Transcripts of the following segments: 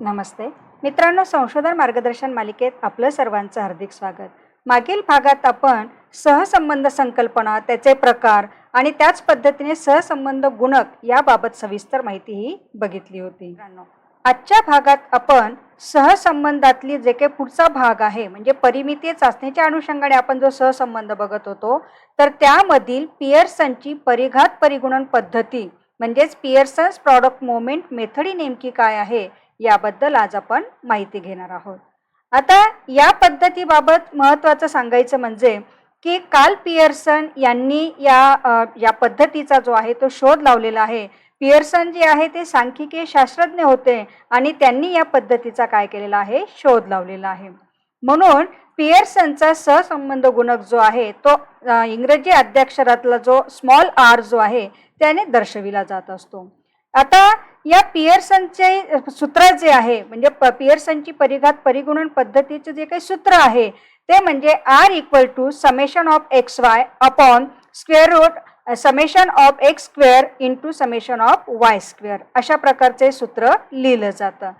नमस्ते. मित्रांनो संशोधन मार्गदर्शन मालिकेत आपलं सर्वांचं हार्दिक स्वागत. मागील भागात आपण सहसंबंध संकल्पना त्याचे प्रकार आणि त्याच पद्धतीने सहसंबंध गुणक याबाबत सविस्तर माहितीही बघितली होती. मित्रांनो, आजच्या भागात आपण सहसंबंधातली जे काही पुढचा भाग आहे म्हणजे परिमिती चाचणीच्या अनुषंगाने आपण जो सहसंबंध बघत होतो तर त्यामधील पियर्सनची परिघात परिगुणन पद्धती म्हणजेच पियर्सन्स प्रॉडक्ट मोमेंट मेथड नेमकी काय आहे याबद्दल आज आपण माहिती घेणार आहोत. आता या पद्धतीबाबत महत्त्वाचं सांगायचं म्हणजे की काल पियर्सन यांनी या या पद्धतीचा जो आहे तो शोध लावलेला आहे. पियर्सन जे आहे ते सांख्यिकीय शास्त्रज्ञ होते आणि त्यांनी या पद्धतीचा काय केलेला आहे? शोध लावलेला आहे. म्हणून पियर्सनचा सहसंबंध गुणक जो आहे तो इंग्रजी अध्यक्षरातला जो स्मॉल आर जो आहे त्याने दर्शविला जात असतो. आता या पियर्सनचे सूत्र जे आहे म्हणजे प पियर्सनची परिघात परिगुणन पद्धतीचे जे काही सूत्र आहे ते म्हणजे R equal to summation of X Y upon square root summation of X square into summation of Y square अशा प्रकारचे सूत्र लिहिलं जातं.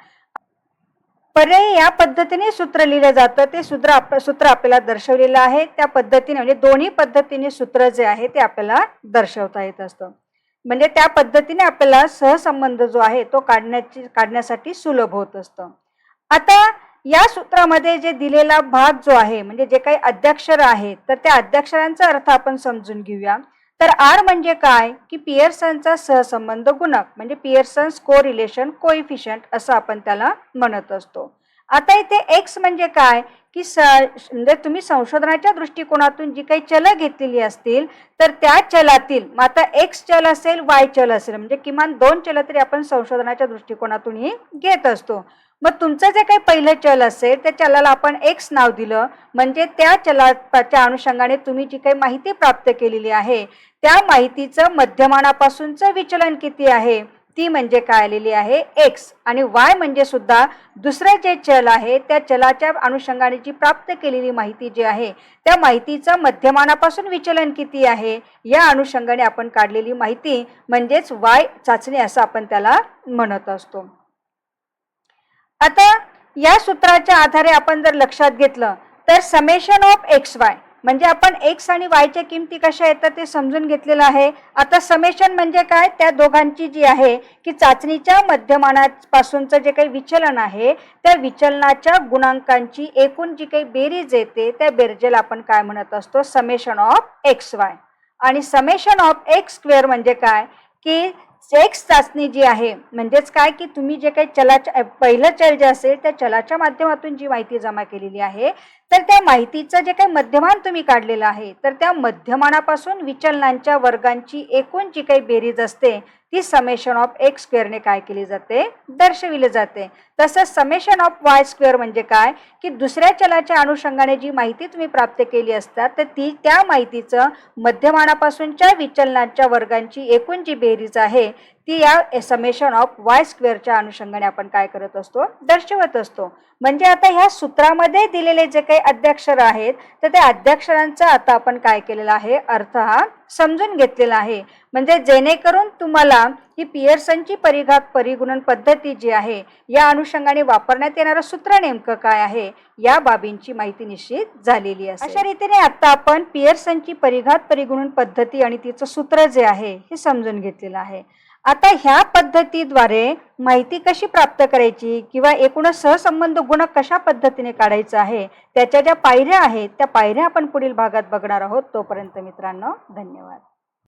पर्यायी या पद्धतीने सूत्र लिहिलं जातं. ते सूत्र आप सूत्र आपल्याला दर्शवलेलं आहे. त्या पद्धतीने म्हणजे दोन्ही पद्धतीने सूत्र जे आहे ते आपल्याला दर्शवता येत असतं. म्हणजे त्या पद्धतीने आपल्याला सहसंबंध जो आहे तो काढण्याची काढण्यासाठी सुलभ होत असतं. आता या सूत्रामध्ये जे दिलेला भाग जो आहे म्हणजे जे काही अध्यक्षर आहेत तर त्या अध्यक्षरांचा अर्थ आपण समजून घेऊया. तर आर म्हणजे काय? की पियर्सनचा सहसंबंध गुणक म्हणजे पियर्सन्स को रिलेशन कोइफिशियंट असं आपण त्याला म्हणत असतो. आता इथे एक्स म्हणजे काय? की स म्हणजे तुम्ही संशोधनाच्या दृष्टिकोनातून जी काही चलं घेतलेली असतील तर त्या चलातील मग आता एक्स चल असेल वाय चल असेल म्हणजे किमान दोन चल तरी आपण संशोधनाच्या दृष्टिकोनातूनही घेत असतो. मग तुमचं जे काही पहिलं चल असेल त्या चलाला आपण एक्स नाव दिलं. म्हणजे त्या चलाच्या अनुषंगाने तुम्ही जी काही माहिती प्राप्त केलेली आहे त्या माहितीचं मध्यमानापासूनचं विचलन किती आहे? ती म्हणजे काय आलेली आहे? एक्स आणि वाय म्हणजे सुद्धा दुसरं जे चल आहे त्या चलाच्या अनुषंगाने जी प्राप्त केलेली माहिती जी आहे त्या माहितीचं मध्यमानापासून विचलन किती आहे? या अनुषंगाने आपण काढलेली माहिती म्हणजेच वाय चाचणी असं आपण त्याला म्हणत असतो. आता या सूत्राच्या आधारे आपण जर लक्षात घेतलं तर समेशन ऑफ एक्स वाय म्हणजे आपण एक्स आणि वायच्या किमती कशा येतात ते समजून घेतलेलं आहे. आता समेशन म्हणजे काय? त्या दोघांची जी आहे की चाचणीच्या मध्यमानापासूनचं जे काही विचलन आहे त्या विचलनाच्या गुणांकांची एकूण जी काही बेरीज येते त्या बेरजेला आपण काय म्हणत असतो? समेशन ऑफ एक्स वाय आणि समेशन ऑफ एक्स स्क्वेअर म्हणजे काय? की एक्स चाचणी जी आहे म्हणजेच काय? की तुम्ही जे काही चलाच्या पहिलं चल जे असेल त्या चलाच्या माध्यमातून जी माहिती जमा केलेली आहे तर त्या माहितीचं जे काही मध्यमान तुम्ही काढलेलं आहे तर त्या मध्यमानापासून विचलनांच्या वर्गांची एकूण जी काही बेरीज असते ती समेशन ऑफ एक्स स्क्वेअरने काय केली जाते? दर्शविली जाते. तसंच समेशन ऑफ वाय स्क्वेअर म्हणजे काय? की दुसऱ्या चलाच्या अनुषंगाने जी माहिती तुम्ही प्राप्त केली असतात तर ती त्या माहितीचं मध्यमानापासूनच्या विचलनांच्या वर्गांची एकूण जी बेरीज आहे ती या समेशन ऑफ वाय स्क्वेअरच्या अनुषंगाने आपण काय करत असतो? दर्शवत असतो. म्हणजे आता ह्या सूत्रामध्ये दिलेले जे काही अध्यक्षर आहेत तर त्या अध्यक्षरांचा आता आपण काय केलेला आहे? अर्थ हा समजून घेतलेला आहे. म्हणजे जेणेकरून तुम्हाला ही पियर्सनची परिघात परिगुणन पद्धती जी आहे या अनुषंगाने वापरण्यात येणारं सूत्र नेमकं काय आहे? या बाबींची माहिती निश्चित झालेली आहे अशा रीतीने आता आपण पियर्सनची परिघात परिगुणन पद्धती आणि तिचं सूत्र जे आहे हे समजून घेतलेलं आहे. आता ह्या पद्धतीद्वारे माहिती कशी प्राप्त करायची किंवा एकूणच सहसंबंध गुणक कशा पद्धतीने काढायचं आहे त्याच्या ज्या पायऱ्या आहेत त्या पायऱ्या आपण पुढील भागात बघणार आहोत. तोपर्यंत मित्रांनो धन्यवाद.